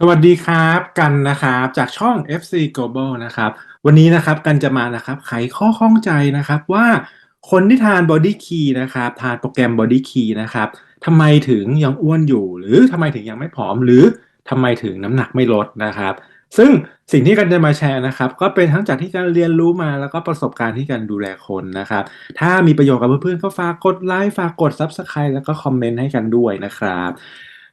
สวัสดีครับกันนะครับจากช่อง FC Global นะครับ วันนี้นะครับกันจะมานะครับไขข้อข้องใจนะครับว่าคนที่ทาน Body Key นะครับ ทานโปรแกรม Body Key นะครับทำไมถึงยังอ้วนอยู่ หรือทำไมถึงยังไม่ผอม หรือทำไมถึงน้ำหนักไม่ลดนะครับ ซึ่งสิ่งที่กันจะมาแชร์นะครับ ก็เป็นทั้งจากที่การเรียนรู้มาแล้วก็ประสบการณ์ที่การดูแลคนนะครับ ถ้ามีประโยชน์กับเพื่อนๆก็ฝากกดไลค์ฝากกด Subscribe แล้วก็คอมเมนต์ให้กันด้วยนะครับ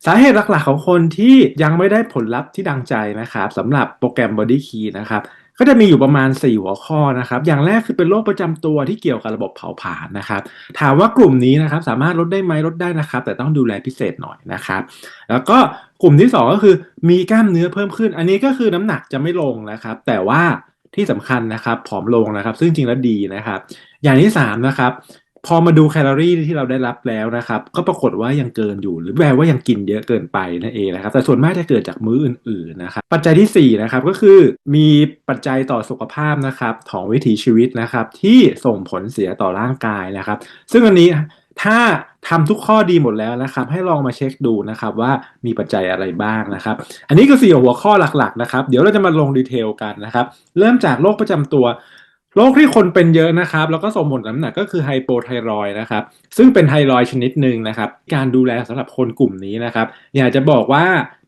สาเหตุหลักๆของคนที่ยังไม่ได้ผลลัพธ์ที่ดังใจนะครับสำหรับโปรแกรม Body Key นะครับก็จะมีอยู่ประมาณ 4 หัวข้อนะครับ อย่างแรกคือเป็นโรคประจำตัวที่เกี่ยวกับระบบเผาผลาญนะครับ ถามว่ากลุ่มนี้นะครับสามารถลดได้ไหมลดได้นะครับ แต่ต้องดูแลพิเศษหน่อยนะครับ แล้วก็กลุ่มที่ 2 ก็คือมีกล้ามเนื้อเพิ่มขึ้น อันนี้ก็คือน้ำหนักจะไม่ลงนะครับ แต่ว่าที่สำคัญนะครับผอมลงนะครับ ซึ่งจริงแล้วดีนะครับ อย่างที่3นะครับ พอมาดูแคลอรี่ที่เราได้รับแล้วนะครับ ก็ปรากฏว่ายังเกินอยู่ หรือแปลว่ายังกินเยอะเกินไปนั่นเองนะครับ แต่ส่วนมากจะเกิดจากมื้ออื่นๆนะครับ ปัจจัยที่4นะครับก็คือมีปัจจัยต่อสุขภาพนะครับของวิถีชีวิตนะครับ ที่ส่งผลเสียต่อร่างกายนะครับ ซึ่งอันนี้ถ้าทำทุกข้อดีหมดแล้วนะครับ ให้ลองมาเช็คดูนะครับว่ามีปัจจัยอะไรบ้างนะครับ อันนี้ก็สี่หัวข้อหลักๆนะครับ เดี๋ยวเราจะมาลงดีเทลกันนะครับ เริ่มจากโรคประจำตัว โรคที่คนเป็นเยอะนะครับ แล้วก็ส่งผลน้ำหนักก็คือไฮโปไทรอยนะครับ ซึ่งเป็นไทรอยชนิดหนึ่งนะครับ การดูแลสำหรับคนกลุ่มนี้นะครับ อยากจะบอกว่า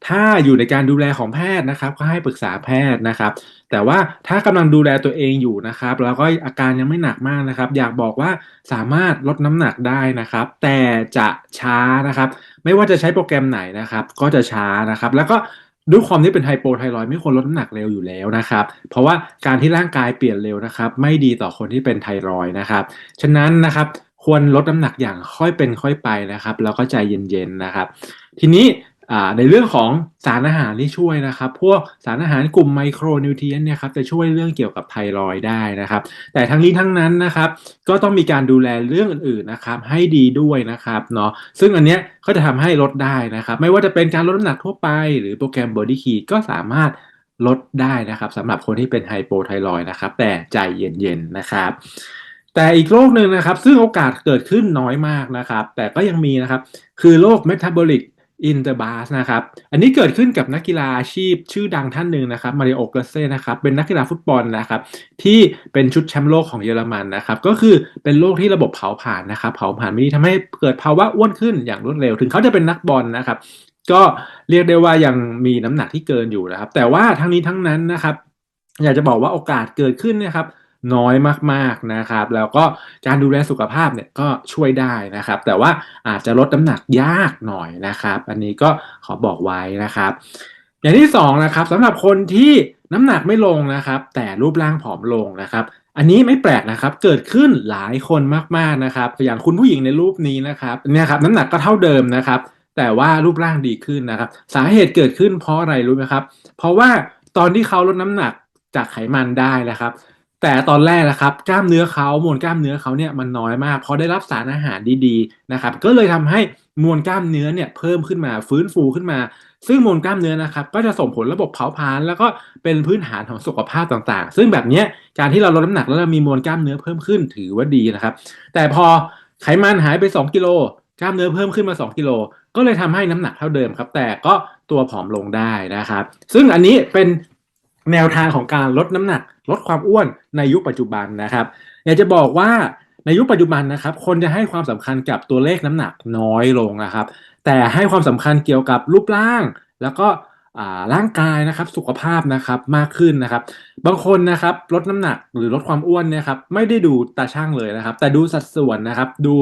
ถ้าอยู่ในการดูแลของแพทย์นะครับ ก็ให้ปรึกษาแพทย์นะครับ แต่ว่าถ้ากำลังดูแลตัวเองอยู่นะครับ แล้วก็อาการยังไม่หนักมากนะครับ อยากบอกว่าสามารถลดน้ำหนักได้นะครับ แต่จะช้านะครับ ไม่ว่าจะใช้โปรแกรมไหนนะครับ ก็จะช้านะครับ แล้วก็ ด้วยความที่เป็นไฮโปไทรอยไม่ควรลดน้ำหนักเร็วอยู่แล้วนะครับ เพราะว่าการที่ร่างกายเปลี่ยนเร็วนะครับ ไม่ดีต่อคนที่เป็นไทรอยนะครับ ฉะนั้นนะครับควรลดน้ำหนักอย่างค่อยเป็นค่อยไปนะครับ แล้วก็ใจเย็นๆนะครับ ทีนี้ ในเรื่องของสารอาหารที่ช่วยนะครับ พวกสารอาหารกลุ่มไมโครนิวเทรียนเนี่ยครับจะช่วยเรื่องเกี่ยวกับไทรอยได้นะครับ แต่ทั้งนี้ทั้งนั้นนะครับ ก็ต้องมีการดูแลเรื่องอื่นๆนะครับ ให้ดีด้วยนะครับเนาะซึ่งอันเนี้ยก็จะทำให้ลดได้นะครับ ไม่ว่าจะเป็นการลดน้ำหนักทั่วไป หรือโปรแกรม Body Key ก็สามารถลดได้นะครับสำหรับคนที่เป็นไฮโปไทรอยนะครับ แต่ใจเย็นๆนะครับแต่อีกโรคหนึ่งนะครับ ซึ่งโอกาสเกิดขึ้นน้อยมากนะครับ แต่ก็ยังมีนะครับ คือโรค metabolic อินเตอร์ บาสนะครับ อันนี้เกิดขึ้นกับนักกีฬาอาชีพชื่อดังท่านหนึ่งนะครับมาริโอเกเซ่นะครับ เป็นนักกีฬาฟุตบอลนะครับ ที่เป็นชุดแชมป์โลกของเยอรมันนะครับ ก็คือเป็นโรคที่ระบบเผาผลาญนะครับ เผาผลาญไม่ดีทำให้เกิดภาวะอ้วนขึ้นอย่างรวดเร็ว ถึงเขาจะเป็นนักบอลนะครับ ก็เรียกได้ว่ายังมีน้ำหนักที่เกินอยู่นะครับ แต่ว่าทั้งนี้ทั้งนั้นนะครับ อยากจะบอกว่าโอกาสเกิดขึ้นนะครับ น้อยมากๆนะครับ แล้วก็การดูแลสุขภาพเนี่ยก็ช่วยได้นะครับ แต่ว่าอาจจะลดน้ำหนักยากหน่อยนะครับ อันนี้ก็ขอบอกไว้นะครับ อย่างที่2นะครับสำหรับคนที่น้ำหนักไม่ลงนะครับ แต่รูปร่างผอมลงนะครับอันนี้ไม่แปลกนะครับ เกิดขึ้นหลายคนมากๆนะครับ อย่างคุณผู้หญิงในรูปนี้นะครับเนี่ยครับน้ำหนักก็เท่าเดิมนะครับ แต่ว่ารูปร่างดีขึ้นนะครับ สาเหตุเกิดขึ้นเพราะอะไรรู้ไหมครับ เพราะว่าตอนที่เขาลดน้ำหนักจากไขมันได้นะครับ แต่ตอนแรกนะครับกล้ามเนื้อเขามวลกล้ามเนื้อเขาเนี่ยมันน้อยมากพอได้รับสารอาหารดีๆนะครับก็เลยทำให้มวลกล้ามเนื้อเนี่ยเพิ่มขึ้นมาฟื้นฟูขึ้นมา ซึ่งมวลกล้ามเนื้อนะครับก็จะส่งผลระบบเผาผลาญแล้วก็เป็นพื้นฐานของสุขภาพต่างๆ ซึ่งแบบนี้การที่เราลดน้ำหนักแล้วเรามีมวลกล้ามเนื้อเพิ่มขึ้นถือว่าดีนะครับ แต่พอไขมันหายไป 2 กิโลกล้ามเนื้อเพิ่มขึ้นมา 2 กิโล ก็เลยทำให้น้ำหนักเท่าเดิมครับ แต่ก็ตัวผอมลงได้นะครับ ซึ่งอันนี้เป็น แนวทางของการลดน้ำหนัก ลดความอ้วนในยุคปัจจุบันนะครับอยากจะบอกว่าในยุคปัจจุบันนะครับ คนจะให้ความสำคัญกับตัวเลขน้ำหนักน้อยลงนะครับ แต่ให้ความสำคัญเกี่ยวกับรูปร่าง แล้วก็ ร่างกายนะครับสุขภาพนะครับมากขึ้นนะครับ บางคนนะครับลดน้ำหนักหรือลดความอ้วนเนี่ยครับไม่ได้ดูตาช่างเลยนะครับ แต่ดูสัดส่วนนะครับ ดู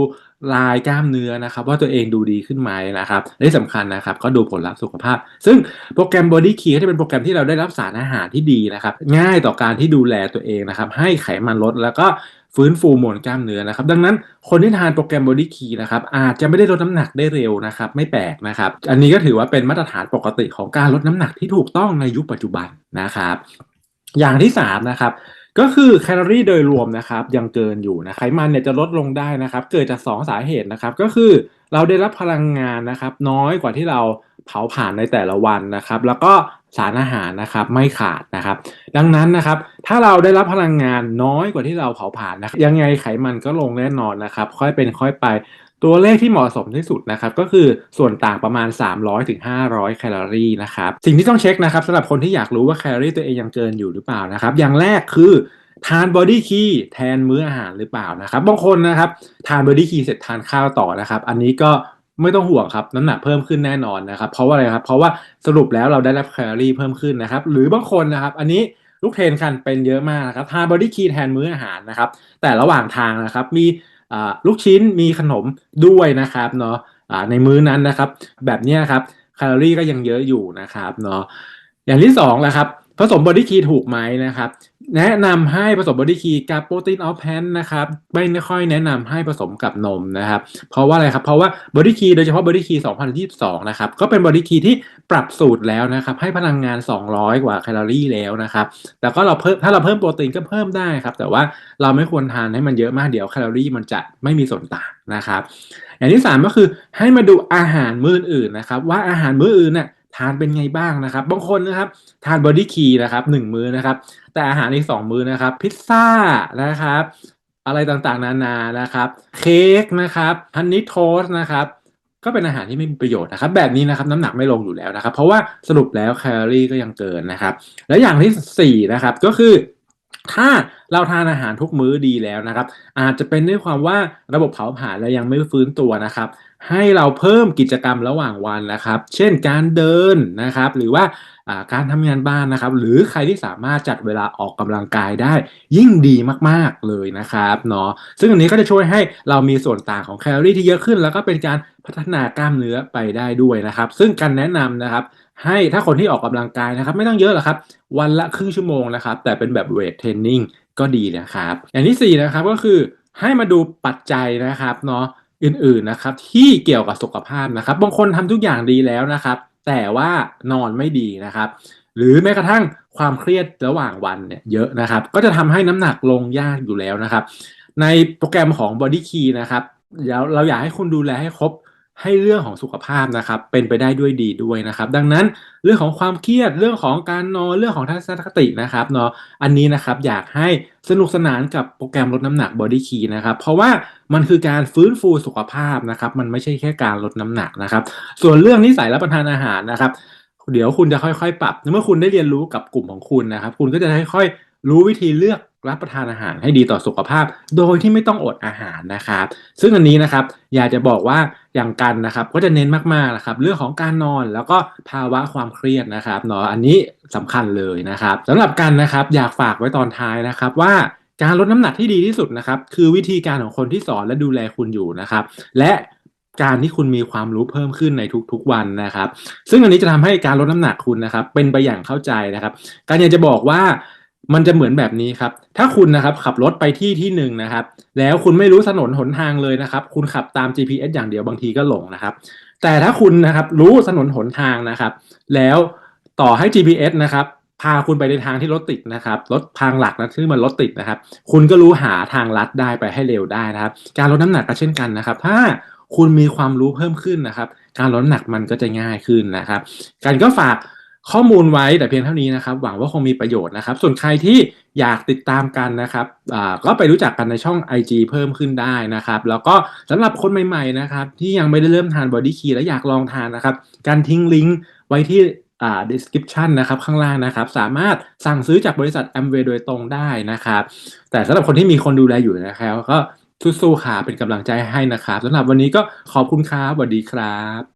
ลายกล้ามเนื้อนะครับ ว่าตัวเองดูดีขึ้นไหมนะครับที่สำคัญนะครับ ก็ดูผลลัพธ์สุขภาพ ซึ่งโปรแกรม Body Key ที่เป็นโปรแกรมที่เราได้รับสารอาหารที่ดีนะครับ ง่ายต่อการที่ดูแลตัวเองนะครับ ให้ไขมันลดแล้วก็ ฟื้นฟูมวลกล้ามเนื้อนะครับ ดังนั้นคนที่ทานโปรแกรมบอดี้คีนะครับอาจจะไม่ได้ลดน้ำหนักได้เร็วนะครับ ไม่แปลกนะครับ อันนี้ก็ถือว่าเป็นมาตรฐานปกติของการลดน้ำหนักที่ถูกต้องในยุคปัจจุบันนะครับ อย่างที่3นะครับก็คือแคลอรี่โดยรวมนะครับยังเกินอยู่นะไขมันเนี่ยจะลดลงได้นะครับ เกิดจาก2สาเหตุนะครับก็คือ เราได้รับพลังงานนะครับน้อยกว่าที่เราเผาผ่านในแต่ละวันนะครับ แล้วก็สารอาหารนะครับไม่ขาดนะครับ ดังนั้นนะครับ ถ้าเราได้รับพลังงานน้อยกว่าที่เราเผาผ่านนะยังไงไขมันก็ลงแน่นอนนะครับ ค่อยเป็นค่อยไปตัวเลขที่เหมาะสมที่สุดนะครับ ก็คือส่วนต่างประมาณ 300ถึง500แคลอรี่นะครับ สิ่งที่ต้องเช็คนะครับสำหรับคนที่อยากรู้ว่าแคลอรี่ตัวเองยังเกินอยู่หรือเปล่านะครับ อย่างแรกคือ ทานบอดี้คีแทนมื้ออาหารหรือเปล่านะครับบางคนนะครับ ทานบอดี้คีเสร็จทานข้าวต่อนะครับ อันนี้ก็ไม่ต้องห่วงครับน้ำหนักเพิ่มขึ้นแน่นอนนะครับ เพราะว่าอะไรครับ เพราะว่าสรุปแล้วเราได้รับแคลอรี่เพิ่มขึ้นนะครับ หรือบางคนนะครับ อันนี้ลูกเทรนกันเป็นเยอะมากนะครับทานบอดี้คีแทนมื้ออาหารนะครับ แต่ระหว่างทางนะครับ มีลูกชิ้นมีขนมด้วยนะครับเนาะในมื้อนั้นนะครับ แบบนี้ครับแคลอรี่ก็ยังเยอะอยู่นะครับเนาะอย่างที่สองแหละครับผสมบอดี้คีถูกไหมนะครับ แนะนำให้ผสมบอดี้คีกับโปรตีนออฟแพนนะครับไม่ค่อยแนะนำให้ผสมกับนมนะครับ เพราะว่าอะไรครับ เพราะว่าบอดี้คีโดยเฉพาะบอดี้คี2022 นะครับ ก็เป็นบอดี้คีที่ปรับสูตรแล้วนะครับ ให้พลังงาน 200 กว่าแคลอรี่แล้วนะครับแต่ก็เราเพิ่มถ้าเราเพิ่มโปรตีนก็เพิ่มได้ครับ แต่ว่าเราไม่ควรทานให้มันเยอะมากเดี๋ยวแคลอรี่มันจะไม่มีส่วนต่างนะครับ อย่างที่ 3 ก็คือให้มาดูอาหารมื้ออื่นนะครับ ว่าอาหารมื้ออื่นเนี่ยานเป็นไงบ้างนะครับ บางคนนะครับ ทานบอดี้คีนะครับหนึ่งมื้อนะครับ แต่อาหารอีกสองมื้อนะครับ พิซซ่านะครับ อะไรต่างๆ นานานะครับ เค้กนะครับฮันนี่โทสนะครับ ก็เป็นอาหารที่ไม่มีประโยชน์นะครับ แบบนี้นะครับน้ำหนักไม่ลงอยู่แล้วนะครับ เพราะว่าสรุปแล้วแคลอรี่ก็ยังเกินนะครับ และอย่างที่ 4 นะครับก็คือถ้าเราทานอาหารทุกมื้อดีแล้วนะครับ อาจจะเป็นด้วยความว่าระบบเผาผลาญเรายังไม่ฟื้นตัวนะครับ ให้เราเพิ่มกิจกรรมระหว่างวันนะครับ เช่นการเดินนะครับ หรือว่าการทำงานบ้านนะครับ หรือใครที่สามารถจัดเวลาออกกำลังกายได้ยิ่งดีมากๆเลยนะครับเนาะซึ่งอันนี้ก็จะช่วยให้เรามีส่วนต่างของแคลอรี่ที่เยอะขึ้น แล้วก็เป็นการพัฒนากล้ามเนื้อไปได้ด้วยนะครับ ซึ่งการแนะนำนะครับให้ถ้าคนที่ออกกำลังกายนะครับ ไม่ต้องเยอะหรอกครับ วันละครึ่งชั่วโมงนะครับ แต่เป็นแบบเวทเทรนนิ่งก็ดีนะครับ อย่างที่4นะครับก็คือให้มาดูปัจจัยนะครับเนาะ อื่นๆนะครับ ที่เกี่ยวกับสุขภาพนะครับ บางคนทำทุกอย่างดีแล้วนะครับ แต่ว่านอนไม่ดีนะครับ หรือแม้กระทั่งความเครียดระหว่างวันเนี่ยเยอะนะครับ ก็จะทำให้น้ำหนักลงยากอยู่แล้วนะครับ ในโปรแกรมของ Body Key นะครับแล้วเราอยากให้คุณดูแลให้ครบ ให้เรื่องของสุขภาพนะครับเป็นไปได้ด้วยดีด้วยนะครับ ดังนั้นเรื่องของความเครียดเรื่องของการนอนเรื่องของทัศนคตินะครับเนาะอันนี้นะครับอยากให้สนุกสนานกับโปรแกรมลดน้ำหนัก Body Key นะครับเพราะว่ามันคือการฟื้นฟูสุขภาพนะครับมันไม่ใช่แค่การลดน้ำหนักนะครับ ส่วนเรื่องนิสัยรับประทานอาหารนะครับเดี๋ยวคุณจะค่อยๆ ปรับ เมื่อคุณได้เรียนรู้กับกลุ่มของคุณนะครับ คุณก็จะค่อยๆ รู้วิธีเลือก รับประทานอาหารให้ดีต่อสุขภาพ โดยที่ไม่ต้องอดอาหารนะครับ ซึ่งอันนี้นะครับอยากจะบอกว่าอย่างกันนะครับ ก็จะเน้นมากๆนะครับ เรื่องของการนอนแล้วก็ภาวะความเครียดนะครับเนาะอันนี้สำคัญเลยนะครับสำหรับกันนะครับอยากฝากไว้ตอนท้ายนะครับว่าการลดน้ำหนักที่ดีที่สุดนะครับ คือวิธีการของคนที่สอนและดูแลคุณอยู่นะครับ และการที่คุณมีความรู้เพิ่มขึ้นในทุกๆวันนะครับ ซึ่งอันนี้จะทำให้การลดน้ำหนักคุณนะครับ เป็นไปอย่างเข้าใจนะครับ การอยากจะบอกว่า มันจะเหมือนแบบนี้ครับ ถ้าคุณนะครับขับรถไปที่ที่หนึ่งนะครับ แล้วคุณไม่รู้ถนนหนทางเลยนะครับ คุณขับตาม GPS อย่างเดียวบางทีก็หลงนะครับ แต่ถ้าคุณนะครับรู้ถนนหนทางนะครับ แล้วต่อให้ GPS นะครับพาคุณไปในทางที่รถติดนะครับรถทางหลักนะที่มันรถติดนะครับ คุณก็รู้หาทางลัดได้ไปให้เร็วได้นะครับ การลดน้ำหนักก็เช่นกันนะครับ ถ้าคุณมีความรู้เพิ่มขึ้นนะครับ การลดน้ำหนักมันก็จะง่ายขึ้นนะครับ การก็ฝาก ข้อมูลไว้แต่เพียงเท่านี้นะครับ หวังว่าคงมีประโยชน์นะครับ ส่วนใครที่อยากติดตามกันนะครับก็ไปรู้จักกันในช่อง IG เพิ่มขึ้นได้นะครับ แล้วก็สำหรับคนใหม่ๆนะครับ ที่ยังไม่ได้เริ่มทานบอดี้คีและอยากลองทานนะครับ การทิ้งลิงก์ไว้ที่อ่า description นะครับข้างล่างนะครับ สามารถสั่งซื้อจากบริษัท a m w a y โดยตรงได้นะครับ แต่สำหรับคนที่มีคนดูแลอยู่นะครับก็สู้ๆค่ะเป็นกำลังใจให้นะครับสำหรับวันนี้ก็ขอบคุณครับสวัสดีครับ